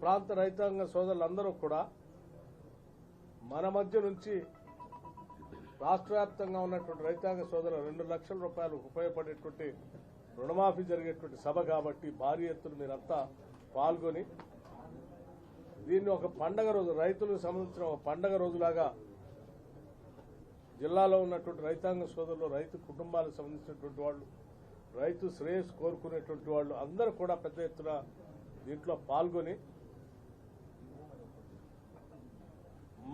ప్రాంత రైతాంగ సోదరులందరూ కూడా మన మధ్య నుంచి రాష్ట్ర వ్యాప్తంగా ఉన్నటువంటి రైతాంగ సోదరులు రెండు లక్షల రూపాయలు ఉపయోగపడేటువంటి రుణమాఫీ జరిగేటువంటి సభ కాబట్టి భారీ ఎత్తున మీరంతా పాల్గొని దీన్ని ఒక పండగ రోజు రైతులకు సంబంధించిన ఒక పండగ రోజులాగా జిల్లాలో ఉన్నటువంటి రైతాంగ సోదరులు రైతు కుటుంబాలకు సంబంధించినటువంటి వాళ్ళు రైతు శ్రేయస్ కోరుకునేటువంటి వాళ్ళు అందరూ కూడా పెద్ద ఎత్తున దీంట్లో పాల్గొని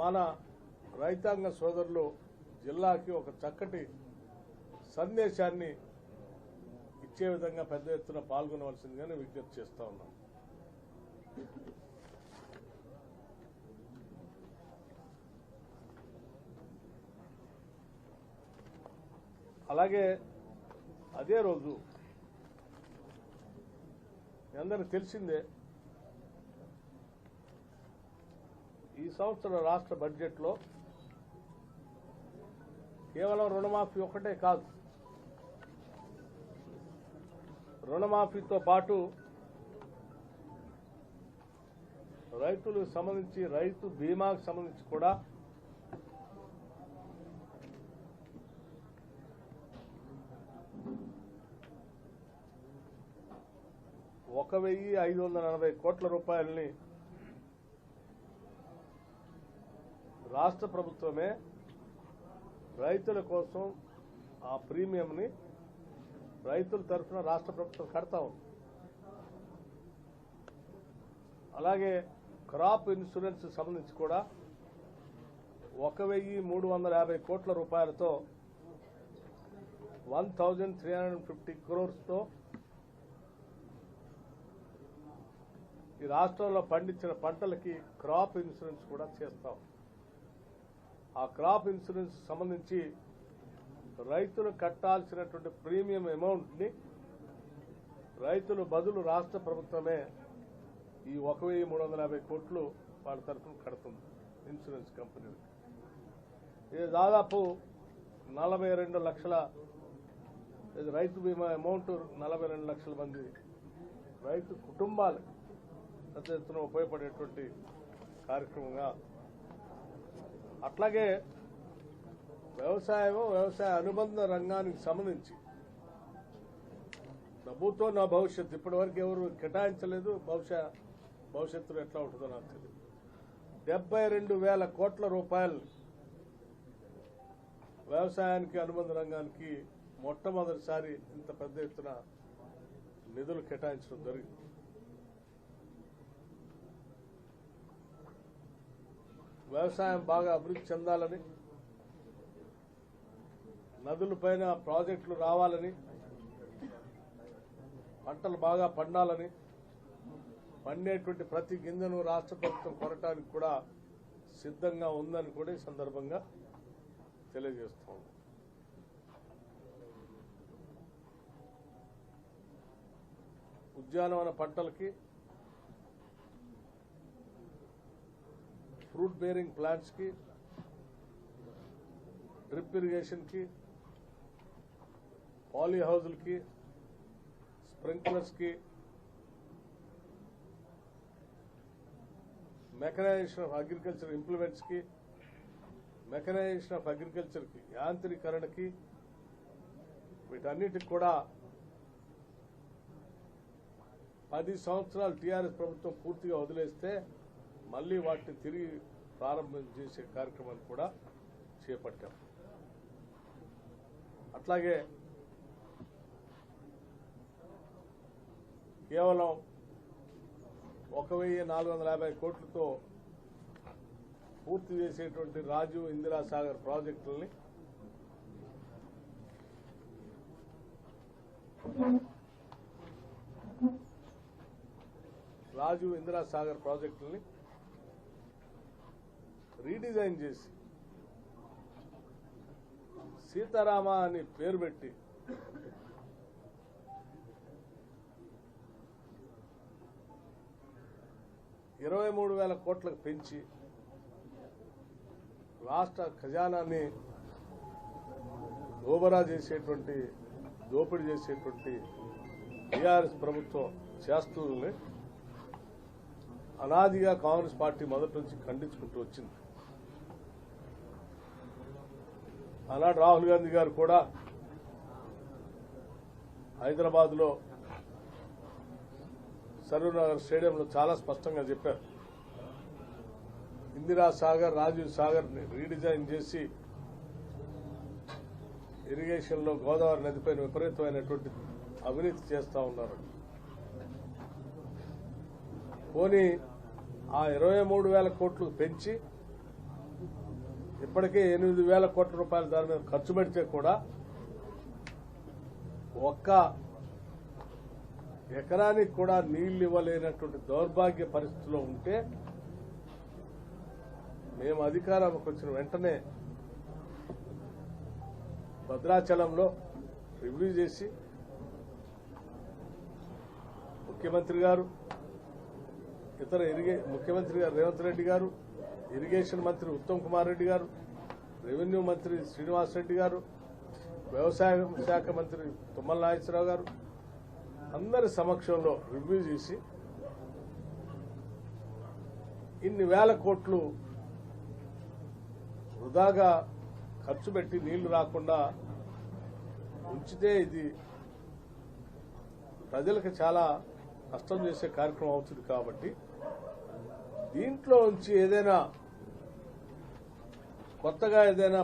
మన రైతాంగ సోదరులు జిల్లాకి ఒక చక్కటి సందేశాన్ని ఇచ్చే విధంగా పెద్ద ఎత్తున పాల్గొనవలసిందిగానే విజ్ఞప్తి చేస్తా ఉన్నాం. అలాగే అదే రోజు అందరికి తెలిసిందే ఈ సంవత్సరం రాష్ట్ర బడ్జెట్లో కేవలం రుణమాఫీ ఒకటే కాదు. రుణమాఫీతో పాటు రైతులకు సంబంధించి రైతు బీమాకు సంబంధించి కూడా ఒక వెయ్యి ఐదు వందల నలభై కోట్ల రూపాయలని రాష్ట్ర ప్రభుత్వమే రైతుల కోసం ఆ ప్రీమియంని రైతుల తరఫున రాష్ట్ర ప్రభుత్వం కడతా ఉంది. అలాగే క్రాప్ ఇన్సూరెన్స్ సంబంధించి కూడా ఒక వెయ్యి మూడు వందల యాభై కోట్ల రూపాయలతో one thousand three hundred fifty క్రోర్స్తో ఈ రాష్ట్రంలో పండించిన పంటలకి క్రాప్ ఇన్సూరెన్స్ కూడా చేస్తాం ఆ క్రాప్ ఇన్సూరెన్స్ సంబంధించి రైతులు కట్టాల్సినటువంటి ప్రీమియం అమౌంట్ని రైతులు బదులు రాష్ట్ర ప్రభుత్వమే ఈ ఒక వెయ్యి మూడు వందల యాభై కోట్లు వాళ్ళ తరఫున కడుతుంది ఇన్సూరెన్స్ కంపెనీలు ఇది దాదాపు నలభై రెండు లక్షల ఇది రైతు బీమా అమౌంట్ నలభై రెండు లక్షల మంది రైతు కుటుంబాలు పెద్ద ఎత్తున ఉపయోగపడేటువంటి కార్యక్రమంగా అట్లాగే వ్యవసాయం వ్యవసాయ అనుబంధ రంగానికి సంబంధించి. ప్రభుత్వం నా భవిష్యత్తు. ఇప్పటి వరకు ఎవరు కేటాయించలేదు. బహుశా భవిష్యత్తులో ఎట్లా ఉంటుందో నాకు తెలియదు. డెబ్బై రెండు వేల కోట్ల రూపాయలు వ్యవసాయానికి అనుబంధ రంగానికి మొట్టమొదటిసారి ఇంత పెద్ద ఎత్తున నిధులు కేటాయించడం జరిగింది. వ్యవసాయం బాగా అభివృద్ధి చెందాలని నదులపైన ప్రాజెక్టులు రావాలని పంటలు బాగా పండాలని పండేటువంటి ప్రతి గింజను రాష్ట్ర ప్రభుత్వం కొనటానికి కూడా సిద్ధంగా ఉందని కూడా ఈ సందర్భంగా తెలియజేస్తాం ఉద్యానవన పంటలకి ఫ్రూట్ బేరింగ్ ప్లాంట్స్కి డ్రిప్ ఇరిగేషన్కి పాలీ హౌజులకి స్ప్రింక్లర్స్కి మెకనైజేషన్ ఆఫ్ అగ్రికల్చర్ ఇంప్లిమెంట్స్కి మెకనైజేషన్ ఆఫ్ అగ్రికల్చర్కి యాంత్రీకరణకి వీటన్నిటికి కూడా పది సంవత్సరాలు టీఆర్ఎస్ ప్రభుత్వం పూర్తిగా వదిలేస్తే మళ్ళీ వాటిని తిరిగి ప్రారంభం చేసే కార్యక్రమాన్ని కూడా చేపట్టాం. అట్లాగే కేవలం ఒక వెయ్యి నాలుగు వందల యాభై కోట్లతో పూర్తి చేసేటువంటి రాజీవ్ ఇందిరాసాగర్ ప్రాజెక్టులని రాజీవ్ ఇందిరాసాగర్ ప్రాజెక్టులని రీడిజైన్ చేసి సీతారామ అని పేరు పెట్టి ఇరవై మూడు వేల కోట్లకు పెంచి రాష్ట్ర ఖజానాన్ని దోబరా చేసేటువంటి దోపిడీ చేసేటువంటి టీఆర్ఎస్ ప్రభుత్వం చేస్తుంది అనాదిగా కాంగ్రెస్ పార్టీ మొదటి నుంచి ఖండించుకుంటూ వచ్చింది. ఆనాడు రాహుల్ గాంధీ గారు కూడా హైదరాబాద్లో సరూనగర్ స్టేడియంలో చాలా స్పష్టంగా చెప్పారు. ఇందిరా సాగర్ రాజీవ్ సాగర్ని రీడిజైన్ చేసి ఇరిగేషన్లో గోదావరి నదిపైన విపరీతమైనటువంటి అవినీతి చేస్తా ఉన్నారు. పోనీ ఆ ఇరవై మూడు వేల కోట్లు పెంచి ఇప్పటికే ఎనిమిది వేల కోట్ల రూపాయలు దాని మీద ఖర్చు పెడితే కూడా ఒక్క ఎకరానికి కూడా నీళ్ళు ఇవ్వలేనటువంటి దౌర్భాగ్య పరిస్థితిలో ఉంటే మేము అధికారంలోకి వచ్చిన వెంటనే భద్రాచలంలో రివ్యూ చేసి ముఖ్యమంత్రి గారు ఇతర ఇరిగే ముఖ్యమంత్రి గారు రేవంత్ రెడ్డి గారు ఇరిగేషన్ మంత్రి ఉత్తమ్ కుమార్ రెడ్డి గారు రెవెన్యూ మంత్రి శ్రీనివాస్ రెడ్డి గారు వ్యవసాయ శాఖ మంత్రి తుమ్మల నాగేశ్వరరావు గారు అందరి సమక్షంలో రివ్యూ చేసి ఇన్ని వేల కోట్లు వృధాగా ఖర్చు పెట్టి నీళ్ళు రాకుండా ఉంచితే ఇది ప్రజలకు చాలా నష్టం చేసే కార్యక్రమం అవుతుంది కాబట్టి దీంట్లో నుంచి ఏదైనా కొత్తగా ఏదైనా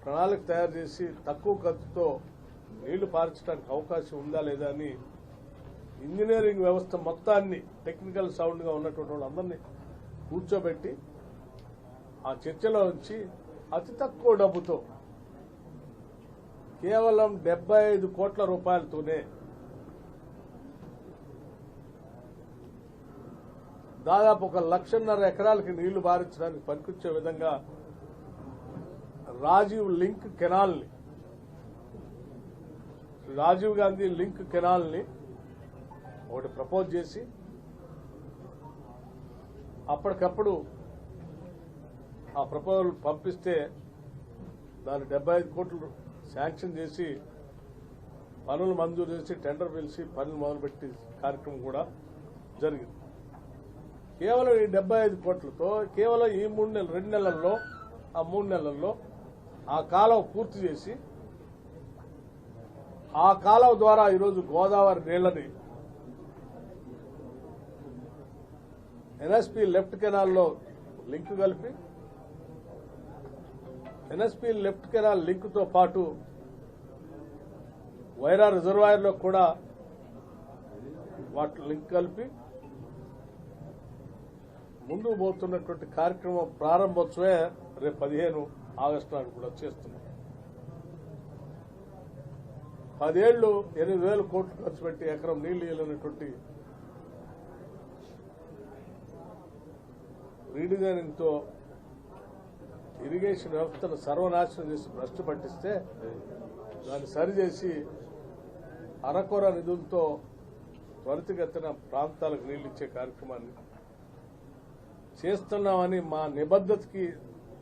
ప్రణాళిక తయారు చేసి తక్కువ ఖర్చుతో నీళ్ళు పార్చడానికి అవకాశం ఉందా లేదా అని ఇంజనీరింగ్ వ్యవస్థ మొత్తాన్ని టెక్నికల్ సౌండ్గా ఉన్నటువంటి వాళ్ళందరినీ కూర్చోబెట్టి ఆ చర్చలో నుంచి అతి తక్కువ డబ్బుతో కేవలం డెబ్బై ఐదు కోట్ల రూపాయలతోనే దాదాపు ఒక లక్షన్నర ఎకరాలకి నీళ్ళు బారించడానికి పనికొచ్చే విధంగా రాజీవ్ లింక్ కెనాల్ని రాజీవ్ గాంధీ లింక్ కెనాల్ని ఒకటి ప్రపోజ్ చేసి అప్పటికప్పుడు ఆ ప్రపోజల్ పంపిస్తే దాన్ని డెబ్బై ఐదు కోట్లు శాంక్షన్ చేసి పనులు మంజూరు చేసి టెండర్ పిలిచి పనులు మొదలుపెట్టి కార్యక్రమం కూడా జరిగింది. కేవలం ఈ డెబ్బై ఐదు కోట్లతో కేవలం ఈ మూడు నెలలు రెండు నెలల్లో ఆ మూడు నెలల్లో ఆ కాలువ పూర్తి చేసి ఆ కాలువ ద్వారా ఈరోజు గోదావరి నీళ్ళని ఎన్ఎస్పి లెఫ్ట్ కెనాల్లో లింక్ కలిపి ఎన్ఎస్పి లెఫ్ట్ కెనాల్ లింక్తో పాటు వైరా రిజర్వాయర్లో కూడా వాటి లింక్ కలిపి ముందుకు పోతున్నటువంటి కార్యక్రమం ప్రారంభోత్సవే రేపు పదిహేను ఆగస్టు నాడు కూడా చేస్తున్నాం. పదేళ్ళు ఎనిమిది వేల కోట్లు ఖర్చు పెట్టి ఎకరం నీళ్ళు ఇవ్వలేనటువంటి రీడిజైనింగ్తో ఇరిగేషన్ వ్యవస్థను సర్వనాశనం చేసి భ్రష్టు పట్టిస్తే దాన్ని సరిచేసి అరకొర నిధులతో త్వరితగతిన ప్రాంతాలకు నీళ్ళు ఇచ్చే కార్యక్రమాన్ని చేస్తున్నామని మా నిబద్ధతకి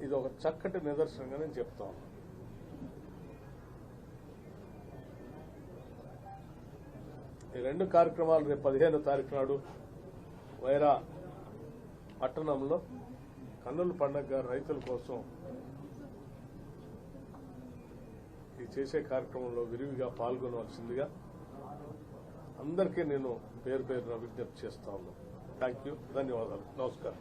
ఇది ఒక చక్కటి నిదర్శనంగా నేను చెప్తాను ఈ రెండు కార్యక్రమాలు రేపు పదిహేను తారీఖు నాడు వైరా పట్టణంలో కన్నుల పండగ రైతుల కోసం ఈ చేసే కార్యక్రమంలో విరివిగా పాల్గొనవలసిందిగా అందరికీ నేను పేరు పేరున విజ్ఞప్తి చేస్తా ఉన్నాను. ಥ್ಯಾಂಕ್ ಯು ಧನ್ಯವಾದಗಳು ನಮಸ್ಕಾರ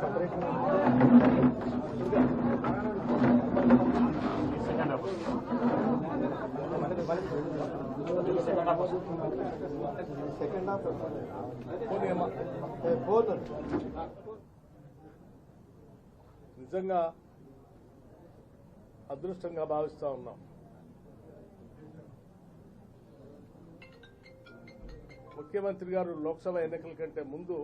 ಸಪರೇಷನ್ ధన్యవాదాలు నమస్కారం నిజంగా అదృష్టంగా భావిస్తా ఉన్నాం. ముఖ్యమంత్రి గారు లోక్సభ ఎన్నికల కంటే ముందు